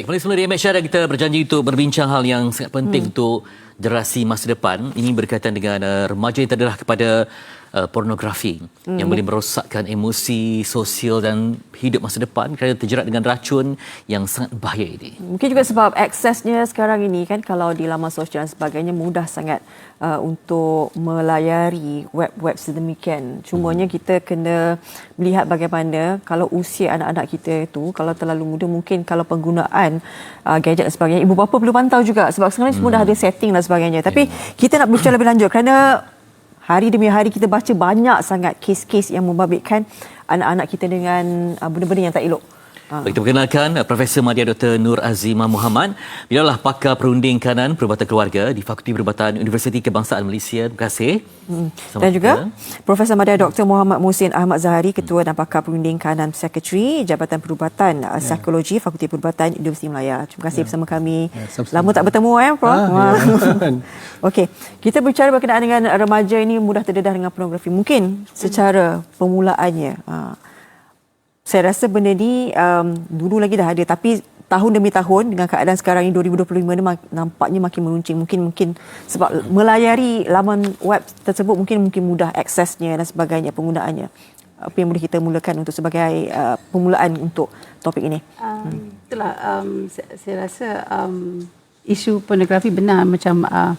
Baik, kembali semula di MH Syara kita berjanji untuk berbincang hal yang sangat penting hmm. untuk generasi masa depan. Ini berkaitan dengan uh, remaja yang terdedah kepada uh, pornografi hmm. yang boleh merosakkan emosi, sosial dan hidup masa depan kerana terjerat dengan racun yang sangat bahaya ini. Mungkin juga sebab aksesnya sekarang ini kan kalau di laman sosial dan sebagainya mudah sangat uh, untuk melayari web-web sedemikian. Cumanya hmm. kita kena melihat bagaimana kalau usia anak-anak kita itu kalau terlalu muda mungkin kalau penggunaan uh, gadget dan sebagainya ibu bapa perlu pantau juga sebab sekarang hmm. semua dah ada setting dan sebagainya. Tapi yeah. kita nak bincang lebih lanjut kerana hari demi hari kita baca banyak sangat kes-kes yang membabitkan anak-anak kita dengan uh, benda-benda yang tak elok. Ha. Baik, kita perkenalkan Profesor Madya Dr. Nur Azimah Muhammad. Beliau adalah pakar perunding kanan perubatan keluarga di Fakulti Perubatan Universiti Kebangsaan Malaysia. Terima kasih. Hmm. Dan juga Profesor Madya Dr. Muhammad Musin Ahmad Zahari, Ketua dan Pakar Perunding Kanan Sekretari Jabatan Perubatan uh, ya. Psikologi Fakulti Perubatan Universiti Melaya. Terima kasih ya. bersama kami. Ya, Lama tak bertemu eh, Prof. Ah, ya. Okey, kita bicara berkenaan dengan remaja ini mudah terdedah dengan pornografi. Mungkin secara permulaannya. Uh, saya rasa benda ni um, dulu lagi dah ada. Tapi tahun demi tahun dengan keadaan sekarang ini 2025 ni nampaknya makin meruncing. Mungkin mungkin sebab melayari laman web tersebut mungkin mungkin mudah aksesnya dan sebagainya penggunaannya. Apa yang boleh kita mulakan untuk sebagai uh, permulaan untuk topik ini? Um, itulah um, saya, saya rasa um, isu pornografi benar macam uh,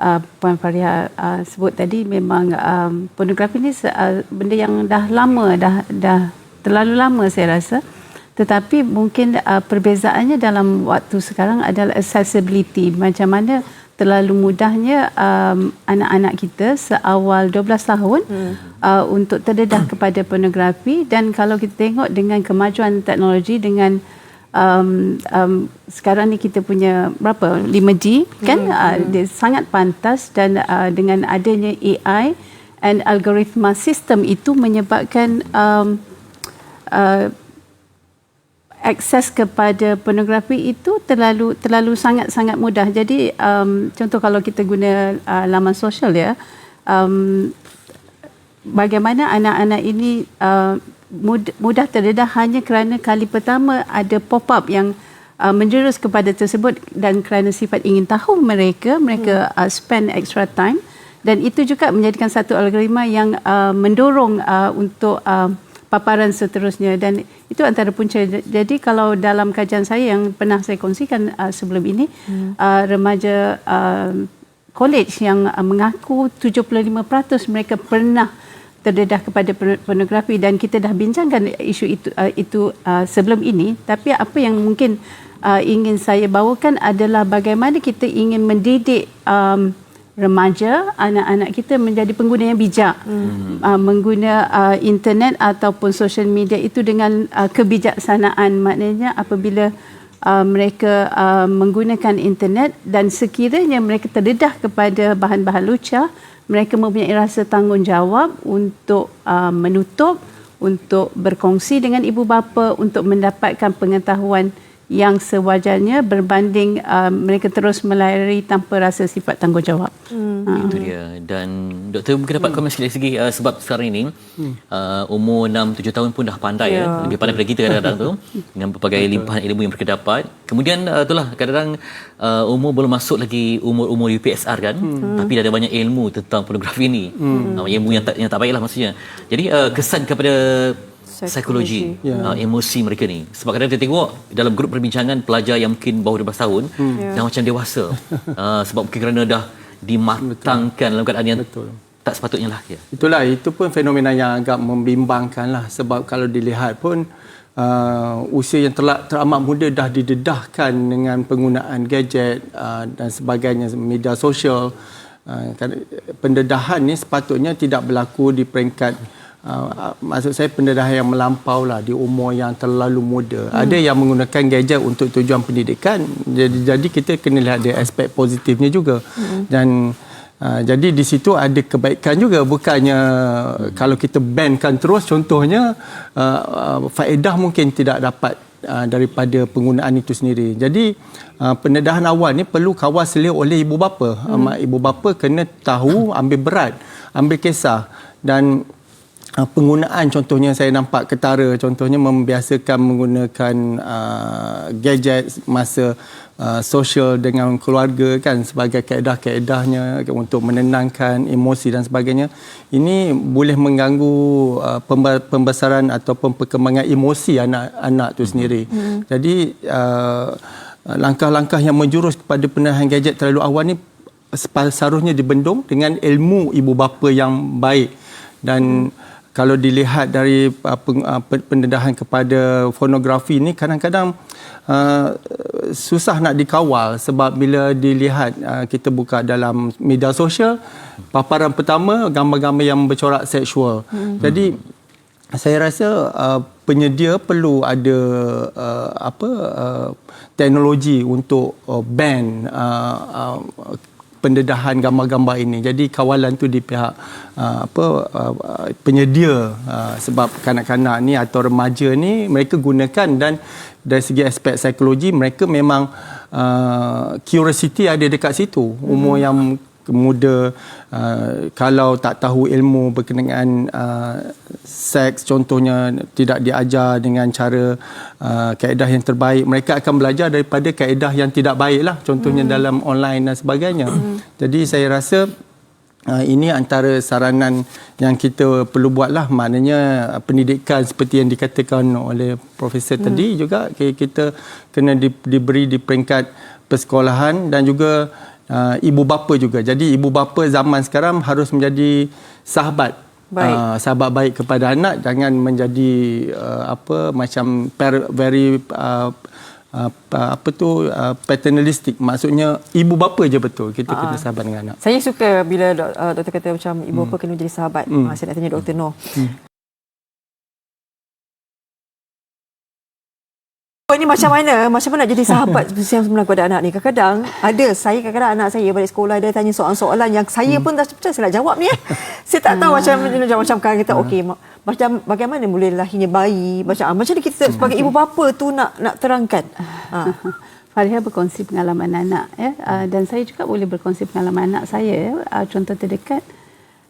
Uh, Puan Faria uh, sebut tadi. Memang um, pornografi ni uh, benda yang dah lama dah dah terlalu lama saya rasa tetapi mungkin uh, perbezaannya dalam waktu sekarang adalah accessibility macam mana terlalu mudahnya um, anak-anak kita seawal 12 tahun hmm. uh, untuk terdedah kepada pornografi dan kalau kita tengok dengan kemajuan teknologi dengan um, um, sekarang ni kita punya berapa 5G kan hmm. uh, dia sangat pantas dan uh, dengan adanya AI and algoritma sistem itu menyebabkan um, uh, akses kepada pornografi itu terlalu terlalu sangat sangat mudah. Jadi um, contoh kalau kita guna uh, laman sosial ya, um, bagaimana anak-anak ini uh, mudah, mudah terdedah hanya kerana kali pertama ada pop-up yang uh, menjurus kepada tersebut dan kerana sifat ingin tahu mereka, mereka hmm. uh, spend extra time dan itu juga menjadikan satu algoritma yang uh, mendorong uh, untuk uh, paparan seterusnya. Dan itu antara punca. Jadi kalau dalam kajian saya yang pernah saya kongsikan uh, sebelum ini hmm. uh, remaja uh, college yang uh, mengaku 75% mereka pernah terdedah kepada pornografi. Dan kita dah bincangkan isu itu uh, itu uh, sebelum ini. Tapi apa yang mungkin uh, ingin saya bawakan adalah bagaimana kita ingin mendidik um, remaja anak-anak kita menjadi pengguna yang bijak hmm. uh, mengguna uh, internet ataupun social media itu dengan uh, kebijaksanaan maknanya apabila uh, mereka uh, menggunakan internet dan sekiranya mereka terdedah kepada bahan-bahan lucah mereka mempunyai rasa tanggungjawab untuk uh, menutup untuk berkongsi dengan ibu bapa untuk mendapatkan pengetahuan yang sewajarnya berbanding uh, mereka terus melayari tanpa rasa sifat tanggungjawab. Hmm. Uh. Itu dia. Dan doktor mungkin dapat hmm. komen sikit lagi uh, sebab sekarang ini hmm. uh, umur 6 7 tahun pun dah pandai yeah. ya. Lebih pandai daripada kita kadang-kadang tu dengan berbagai limpahan ilmu yang mereka dapat. Kemudian uh, itulah kadang-kadang uh, umur belum masuk lagi umur-umur UPSR kan hmm. tapi dah ada banyak ilmu tentang pornografi ni. Hmm. Uh, ilmu yang tak yang tak baiklah maksudnya. Jadi uh, kesan kepada psikologi. Yeah. Uh, emosi mereka ni. Sebab kadang kita tengok dalam grup perbincangan pelajar yang mungkin bawah 12 tahun hmm. yeah. yang macam dewasa. uh, sebab mungkin kerana dah dimatangkan Betul. dalam keadaan yang Betul. tak sepatutnya lah. Ya. Itulah, itu pun fenomena yang agak membimbangkan lah. Sebab kalau dilihat pun uh, usia yang telah teramat muda dah didedahkan dengan penggunaan gadget uh, dan sebagainya, media sosial. Uh, pendedahan ni sepatutnya tidak berlaku di peringkat Uh, maksud saya pendedahan yang melampau lah di umur yang terlalu muda. Hmm. Ada yang menggunakan gadget untuk tujuan pendidikan. Jadi, jadi kita kena lihat dia aspek positifnya juga. Hmm. Dan uh, jadi di situ ada kebaikan juga. Bukannya hmm. kalau kita bankan terus contohnya uh, uh, faedah mungkin tidak dapat uh, daripada penggunaan itu sendiri. Jadi uh, pendedahan awal ni perlu kawal selia oleh ibu bapa. Hmm. Uh, ibu bapa kena tahu ambil berat, ambil kisah dan penggunaan contohnya saya nampak ketara contohnya membiasakan menggunakan uh, gadget masa uh, sosial dengan keluarga kan sebagai kaedah-kaedahnya untuk menenangkan emosi dan sebagainya ini boleh mengganggu uh, pembesaran ataupun perkembangan emosi anak-anak tu sendiri hmm. jadi uh, langkah-langkah yang menjurus kepada penahan gadget terlalu awal ni seharusnya dibendung dengan ilmu ibu bapa yang baik dan hmm. Kalau dilihat dari uh, uh pendedahan kepada pornografi ini kadang-kadang uh, susah nak dikawal sebab bila dilihat uh, kita buka dalam media sosial paparan pertama gambar-gambar yang bercorak seksual hmm. jadi saya rasa uh, penyedia perlu ada uh, apa uh, teknologi untuk uh, ban uh, uh, pendedahan gambar-gambar ini. Jadi kawalan tu di pihak uh, apa uh, penyedia uh, sebab kanak-kanak ni atau remaja ni mereka gunakan dan dari segi aspek psikologi mereka memang uh, curiosity ada dekat situ. Umur hmm. yang muda uh, kalau tak tahu ilmu berkenaan uh, seks contohnya tidak diajar dengan cara uh, kaedah yang terbaik mereka akan belajar daripada kaedah yang tidak baik lah contohnya hmm. dalam online dan sebagainya hmm. jadi saya rasa Uh, ini antara saranan yang kita perlu buatlah maknanya uh, pendidikan seperti yang dikatakan oleh profesor hmm. tadi juga kita kena di, diberi di peringkat persekolahan dan juga uh, ibu bapa juga. Jadi ibu bapa zaman sekarang harus menjadi sahabat. Baik. Uh, sahabat baik kepada anak jangan menjadi uh, apa macam per, very uh, uh, apa tu uh, paternalistic maksudnya ibu bapa je betul kita uh, kena sahabat dengan anak. Saya suka bila uh, doktor kata macam ibu bapa hmm. kena jadi sahabat. Hmm. Uh, saya nak tanya doktor Noh. Hmm. Macam mana? Macam mana jadi sahabat yang sebenar kepada anak ni? Kadang-kadang ada saya kadang-kadang anak saya balik sekolah dia tanya soalan-soalan yang saya pun tak percaya saya nak jawab ni. Eh. saya tak tahu macam mana jawab. Macam kan kita okey macam bagaimana boleh lahirnya bayi? Macam ah, macam kita sebagai ibu bapa tu nak nak terangkan. Ha. Fariha berkongsi pengalaman anak ya. Uh, dan saya juga boleh berkongsi pengalaman anak saya uh, contoh terdekat.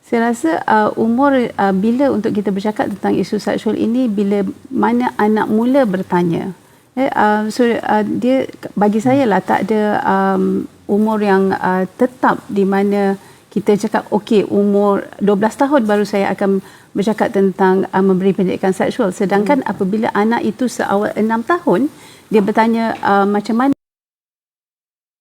Saya rasa uh, umur uh, bila untuk kita bercakap tentang isu seksual ini bila mana anak mula bertanya Eh, uh, so uh, dia bagi saya lah tak ada um, umur yang uh, tetap di mana kita cakap okey umur 12 tahun baru saya akan bercakap tentang uh, memberi pendidikan seksual. Sedangkan hmm. apabila anak itu seawal 6 tahun dia bertanya uh, macam mana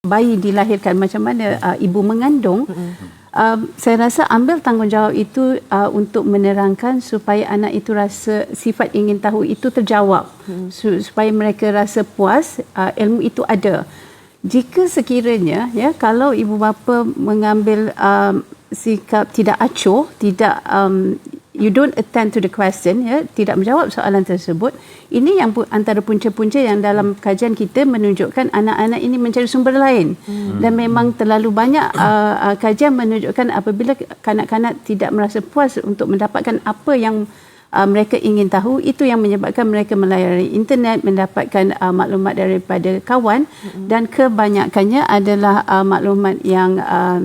bayi dilahirkan macam mana uh, ibu mengandung. Hmm um, saya rasa ambil tanggungjawab itu uh, untuk menerangkan supaya anak itu rasa sifat ingin tahu itu terjawab hmm. supaya mereka rasa puas uh, ilmu itu ada jika sekiranya ya kalau ibu bapa mengambil um, sikap tidak acuh tidak um, you don't attend to the question ya tidak menjawab soalan tersebut ini yang antara punca-punca yang dalam kajian kita menunjukkan anak-anak ini mencari sumber lain hmm. dan memang terlalu banyak uh, uh, kajian menunjukkan apabila kanak-kanak tidak merasa puas untuk mendapatkan apa yang uh, mereka ingin tahu itu yang menyebabkan mereka melayari internet mendapatkan uh, maklumat daripada kawan hmm. dan kebanyakannya adalah uh, maklumat yang uh,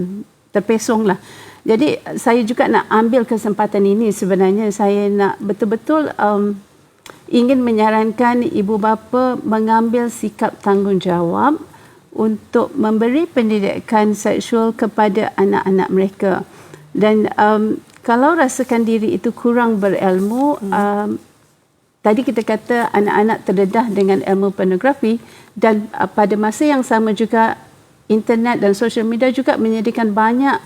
terpesong lah jadi saya juga nak ambil kesempatan ini sebenarnya saya nak betul-betul um, ingin menyarankan ibu bapa mengambil sikap tanggungjawab untuk memberi pendidikan seksual kepada anak-anak mereka. Dan um, kalau rasakan diri itu kurang berilmu, hmm. um, tadi kita kata anak-anak terdedah dengan ilmu pornografi dan uh, pada masa yang sama juga internet dan social media juga menyediakan banyak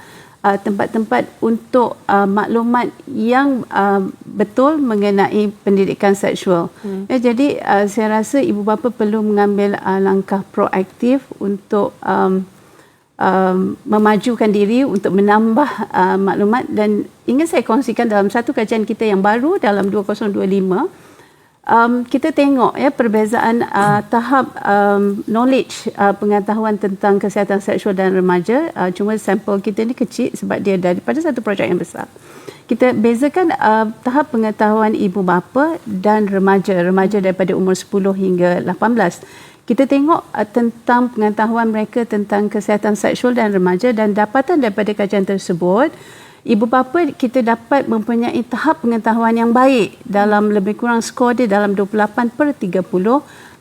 uh, tempat-tempat untuk uh, maklumat yang uh, betul mengenai pendidikan seksual. Hmm. Ya, jadi uh, saya rasa ibu bapa perlu mengambil uh, langkah proaktif untuk um, um, memajukan diri untuk menambah uh, maklumat dan ingin saya kongsikan dalam satu kajian kita yang baru dalam 2025 um, kita tengok ya perbezaan uh, tahap um, knowledge uh, pengetahuan tentang kesihatan seksual dan remaja. Uh, cuma sampel kita ni kecil sebab dia daripada satu projek yang besar. Kita bezakan uh, tahap pengetahuan ibu bapa dan remaja remaja daripada umur 10 hingga 18 kita tengok uh, tentang pengetahuan mereka tentang kesihatan seksual dan remaja dan dapatan daripada kajian tersebut ibu bapa kita dapat mempunyai tahap pengetahuan yang baik dalam lebih kurang skor dia dalam 28 per 30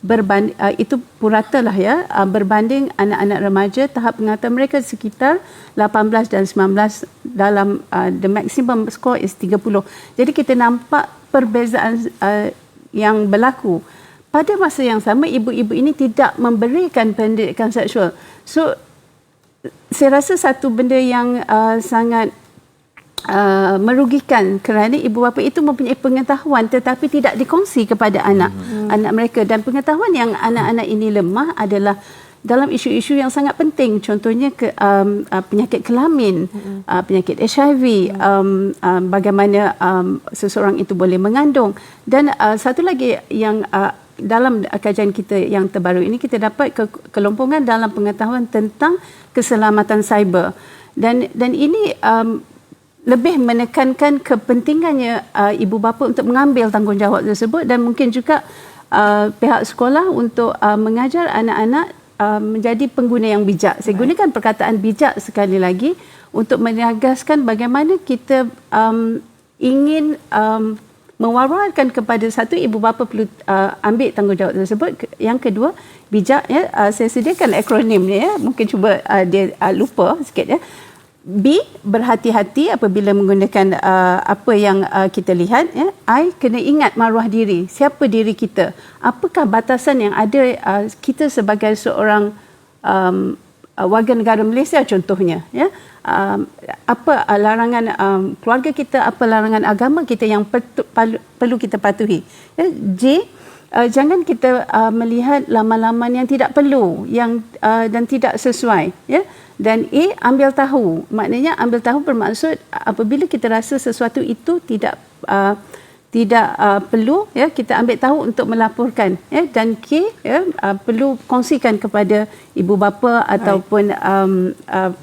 berbanding uh, itu purata lah ya uh, berbanding anak-anak remaja tahap pengetahuan mereka sekitar 18 dan 19 dalam uh, the maximum score is 30. Jadi kita nampak perbezaan uh, yang berlaku. Pada masa yang sama ibu-ibu ini tidak memberikan pendidikan seksual. So saya rasa satu benda yang uh, sangat uh, merugikan kerana ibu bapa itu mempunyai pengetahuan tetapi tidak dikongsi kepada anak hmm. anak mereka dan pengetahuan yang anak-anak ini lemah adalah dalam isu-isu yang sangat penting contohnya ke um, uh, penyakit kelamin hmm. uh, penyakit HIV hmm. um, um, bagaimana um, seseorang itu boleh mengandung dan uh, satu lagi yang uh, dalam kajian kita yang terbaru ini kita dapat ke, kelompongan dalam pengetahuan tentang keselamatan cyber dan dan ini um, lebih menekankan kepentingannya uh, ibu bapa untuk mengambil tanggungjawab tersebut dan mungkin juga uh, pihak sekolah untuk uh, mengajar anak-anak uh, menjadi pengguna yang bijak. Saya gunakan perkataan bijak sekali lagi untuk menegaskan bagaimana kita um, ingin um, mewawarkan kepada satu ibu bapa perlu uh, ambil tanggungjawab tersebut. Yang kedua, bijak ya. Uh, saya sediakan akronimnya ya. Mungkin cuba uh, dia uh, lupa sikit ya. B berhati-hati apabila menggunakan uh, apa yang uh, kita lihat ya. I kena ingat maruah diri. Siapa diri kita? Apakah batasan yang ada uh, kita sebagai seorang um, uh, warga negara Malaysia contohnya ya? Um, apa uh, larangan um, keluarga kita apa larangan agama kita yang pertu, palu, perlu kita patuhi? Ya J uh, jangan kita uh, melihat laman-laman yang tidak perlu yang uh, dan tidak sesuai ya dan A ambil tahu maknanya ambil tahu bermaksud apabila kita rasa sesuatu itu tidak uh, tidak uh, perlu ya kita ambil tahu untuk melaporkan ya dan K ya uh, perlu kongsikan kepada ibu bapa ataupun um, uh,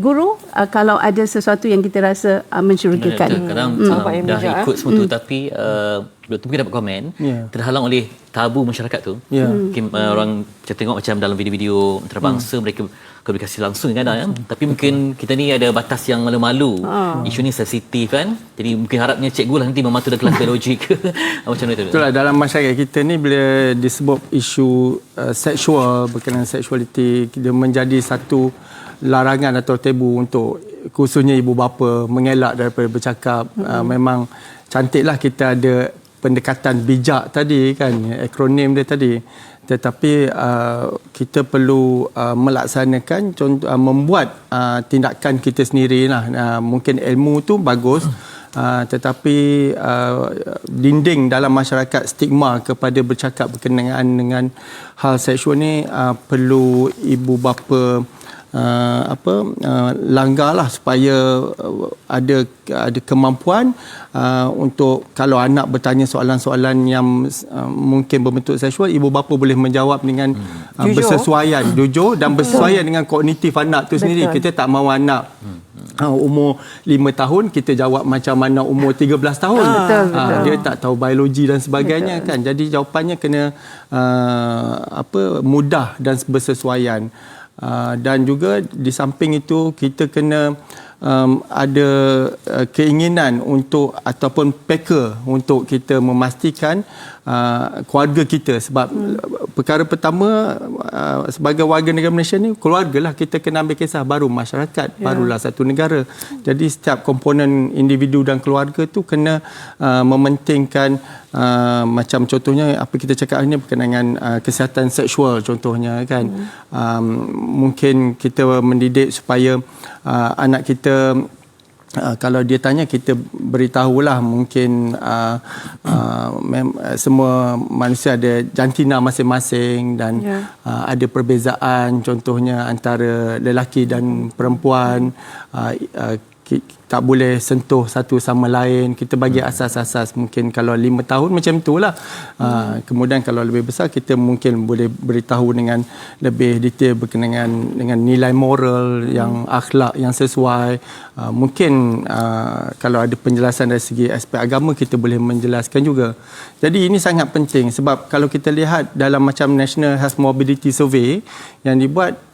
guru uh, kalau ada sesuatu yang kita rasa uh, mencurigakan. Kadang hmm. uh, dah ikut semua tu hmm. tapi uh, doktor mungkin dapat komen yeah. terhalang oleh tabu masyarakat tu. Yeah. Mungkin uh, hmm. orang macam tengok macam dalam video-video antarabangsa hmm. mereka komunikasi langsung kan ya. Tapi mungkin kita ni ada batas yang malu-malu. Oh. Isu ni sensitif kan. Jadi mungkin harapnya cikgu lah nanti mematuhi dalam kelas biologi ke. Macam mana tu? Betul lah. Dalam masyarakat kita ni bila disebut isu uh, seksual berkenaan seksualiti dia menjadi satu larangan atau tabu untuk khususnya ibu bapa mengelak daripada bercakap. Mm-hmm. Uh, memang cantiklah kita ada pendekatan bijak tadi kan akronim dia tadi tetapi uh, kita perlu uh, melaksanakan contoh uh, membuat uh, tindakan kita sendiri lah uh, mungkin ilmu tu bagus uh, tetapi uh, dinding dalam masyarakat stigma kepada bercakap berkenaan dengan hal seksual ni uh, perlu ibu bapa uh, apa uh, langgarlah supaya uh, ada ada kemampuan uh, untuk kalau anak bertanya soalan-soalan yang uh, mungkin berbentuk seksual ibu bapa boleh menjawab dengan uh, bersesuaian jujur dan bersesuaian dengan kognitif anak tu sendiri. Kita tak mahu anak uh, umur 5 tahun kita jawab macam mana umur 13 tahun. Ah, betul, betul. Uh, dia tak tahu biologi dan sebagainya betul. kan. Jadi jawapannya kena uh, apa mudah dan bersesuaian uh, dan juga di samping itu kita kena um, ada uh, keinginan untuk ataupun packer untuk kita memastikan uh, keluarga kita sebab hmm. perkara pertama uh, sebagai warga negara Malaysia ni keluarga lah kita kena ambil kisah baru masyarakat yeah. barulah satu negara jadi setiap komponen individu dan keluarga tu kena uh, mementingkan uh, macam contohnya apa kita cakap ini berkenaan dengan uh, kesihatan seksual contohnya kan hmm. um, mungkin kita mendidik supaya uh, anak kita uh, kalau dia tanya kita beritahulah mungkin uh, uh, mem- semua manusia ada jantina masing-masing dan yeah. uh, ada perbezaan contohnya antara lelaki dan perempuan uh, uh, tak boleh sentuh satu sama lain kita bagi hmm. asas-asas mungkin kalau lima tahun macam itulah hmm. uh, kemudian kalau lebih besar kita mungkin boleh beritahu dengan lebih detail berkenaan dengan nilai moral hmm. yang akhlak yang sesuai uh, mungkin uh, kalau ada penjelasan dari segi aspek agama kita boleh menjelaskan juga jadi ini sangat penting sebab kalau kita lihat dalam macam National Health Mobility Survey yang dibuat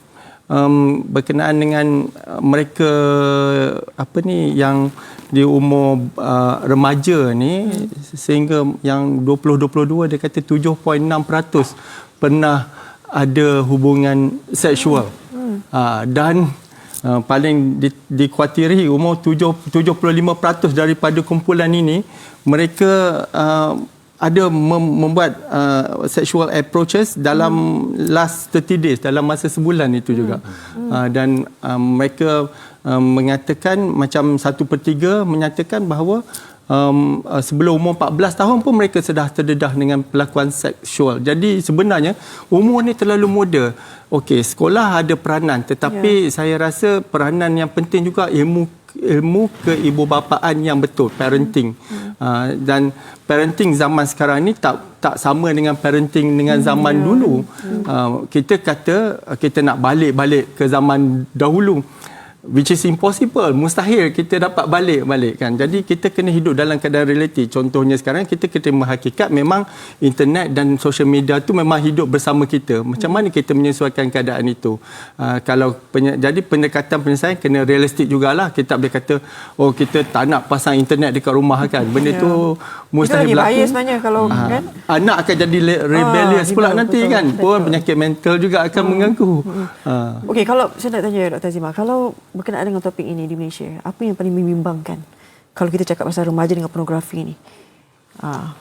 um, berkenaan dengan uh, mereka apa ni yang di umur uh, remaja ni hmm. sehingga yang 2022 dia kata 7.6% pernah ada hubungan seksual. Hmm. Uh, dan uh, paling di, dikuatiri umur 7, 75% daripada kumpulan ini mereka uh, ada mem- membuat uh, sexual approaches dalam hmm. last 30 days dalam masa sebulan itu juga hmm. uh, dan um, mereka um, mengatakan macam satu per tiga menyatakan bahawa um, uh, sebelum umur 14 tahun pun mereka sudah terdedah dengan pelakuan seksual jadi sebenarnya umur ni terlalu muda okey sekolah ada peranan tetapi yeah. saya rasa peranan yang penting juga ilmu ilmu keibubapaan yang betul parenting hmm. uh, dan parenting zaman sekarang ni tak tak sama dengan parenting dengan zaman hmm. dulu hmm. Uh, kita kata kita nak balik-balik ke zaman dahulu which is impossible mustahil kita dapat balik balik kan jadi kita kena hidup dalam keadaan realiti contohnya sekarang kita kena hakikat memang internet dan social media tu memang hidup bersama kita macam mana kita menyesuaikan keadaan itu uh, kalau penye- jadi pendekatan penyelesaian kena realistik jugalah kita tak boleh kata oh kita tak nak pasang internet dekat rumah kan benda yeah. tu mustahil berlaku bahaya sebenarnya kalau uh, kan anak akan jadi rebellious uh, pula nanti betul, kan betul. pun penyakit mental juga akan hmm. mengganggu hmm. uh. okey kalau saya nak tanya Dr. Zima kalau berkenaan dengan topik ini di Malaysia, apa yang paling membimbangkan kalau kita cakap pasal remaja dengan pornografi ini? Ha.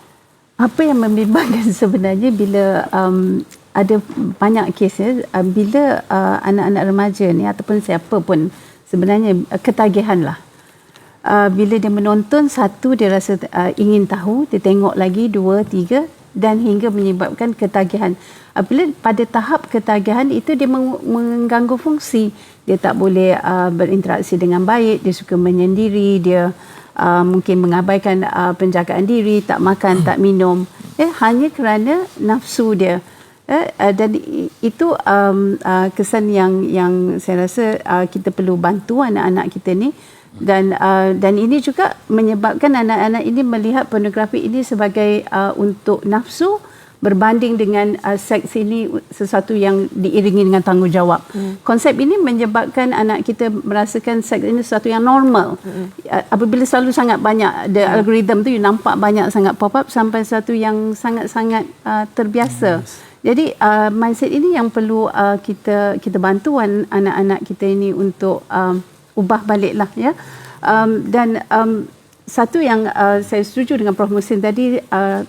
Apa yang membimbangkan sebenarnya bila um, ada banyak kes ya, um, bila uh, anak-anak remaja ni ataupun siapa pun sebenarnya uh, ketagihan lah. Uh, bila dia menonton satu dia rasa uh, ingin tahu, dia tengok lagi dua, tiga dan hingga menyebabkan ketagihan. Apabila pada tahap ketagihan itu dia mengganggu fungsi. Dia tak boleh uh, berinteraksi dengan baik dia suka menyendiri dia uh, mungkin mengabaikan uh, penjagaan diri tak makan tak minum. Eh hanya kerana nafsu dia. Eh, uh, dan itu um, uh, kesan yang yang saya rasa uh, kita perlu bantu anak-anak kita ni dan uh, dan ini juga menyebabkan anak-anak ini melihat pornografi ini sebagai uh, untuk nafsu berbanding dengan uh, seks ini sesuatu yang diiringi dengan tanggungjawab. Hmm. Konsep ini menyebabkan anak kita merasakan seks ini sesuatu yang normal. Hmm. Uh, apabila selalu sangat banyak the hmm. algorithm tu you nampak banyak sangat pop up sampai sesuatu yang sangat-sangat uh, terbiasa. Yes. Jadi uh, mindset ini yang perlu uh, kita kita bantu anak-anak kita ini untuk um, ubah baliklah ya. Um, dan um, satu yang uh, saya setuju dengan Prof Musin tadi uh,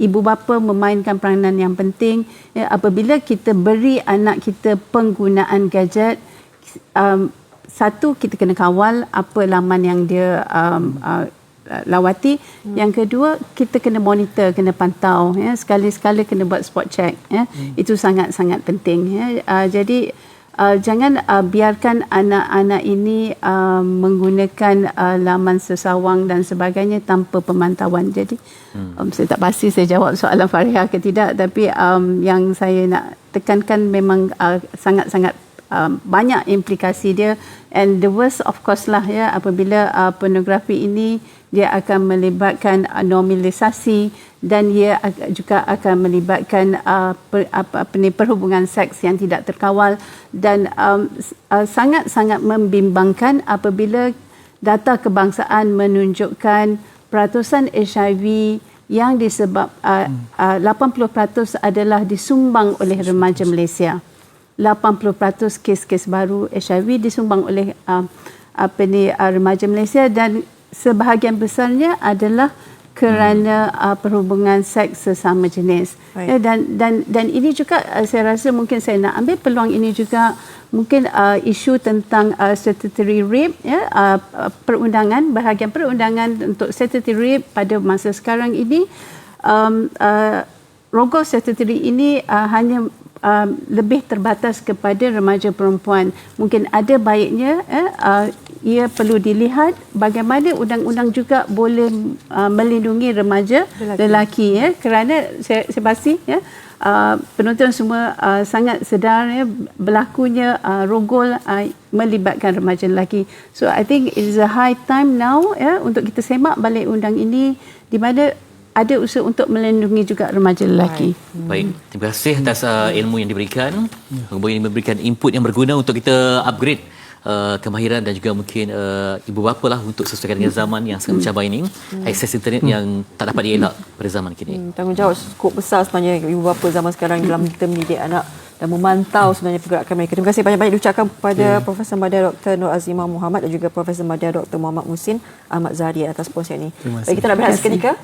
ibu bapa memainkan peranan yang penting ya, apabila kita beri anak kita penggunaan gadget um, satu kita kena kawal apa laman yang dia um, uh, lawati hmm. yang kedua kita kena monitor kena pantau ya sekali-sekala kena buat spot check ya hmm. itu sangat-sangat penting ya uh, jadi uh, jangan uh, biarkan anak-anak ini uh, menggunakan uh, laman sesawang dan sebagainya tanpa pemantauan. Jadi hmm. um, saya tak pasti saya jawab soalan Faria ke tidak tapi um, yang saya nak tekankan memang uh, sangat-sangat um, banyak implikasi dia and the worst of course lah ya apabila uh, pornografi ini dia akan melibatkan uh, normalisasi dan ia juga akan melibatkan uh, per, apa, apa ni, perhubungan seks yang tidak terkawal dan um, uh, sangat-sangat membimbangkan apabila data kebangsaan menunjukkan peratusan HIV yang disebab uh, uh, 80% adalah disumbang oleh remaja Malaysia. 80% kes-kes baru HIV disumbang oleh uh, apa ni uh, remaja Malaysia dan sebahagian besarnya adalah kerana hmm. uh, perhubungan seks sesama jenis. Ya, dan dan dan ini juga uh, saya rasa mungkin saya nak ambil peluang ini juga mungkin uh, isu tentang uh, statutory rape ya uh, perundangan bahagian perundangan untuk statutory rape pada masa sekarang ini um, uh, rogol statutory ini uh, hanya um, lebih terbatas kepada remaja perempuan. Mungkin ada baiknya eh, uh, ia perlu dilihat bagaimana undang-undang juga boleh uh, melindungi remaja lelaki, lelaki ya. Kerana saya, saya pasti ya uh, penonton semua uh, sangat sedar ya berlakunya uh, rogol uh, melibatkan remaja lelaki. So I think it is a high time now ya untuk kita semak balik undang ini di mana ada usaha untuk melindungi juga remaja lelaki. Baik, terima kasih atas uh, ilmu yang diberikan. Kemudian memberikan input yang berguna untuk kita upgrade uh, kemahiran dan juga mungkin uh, ibu bapa lah untuk sesuaikan dengan zaman yang sangat mencabar ini. Akses internet yang tak dapat dielak pada zaman kini. Hmm, tanggungjawab cukup besar sebenarnya ibu bapa zaman sekarang dalam kita mendidik anak dan memantau sebenarnya pergerakan mereka. Terima kasih banyak-banyak diucapkan kepada yeah. Profesor Madya Dr. Nur Azimah Muhammad dan juga Profesor Madya Dr. Muhammad Musin Ahmad Zahri atas proses ini. Baik, kita nak berehat seketika.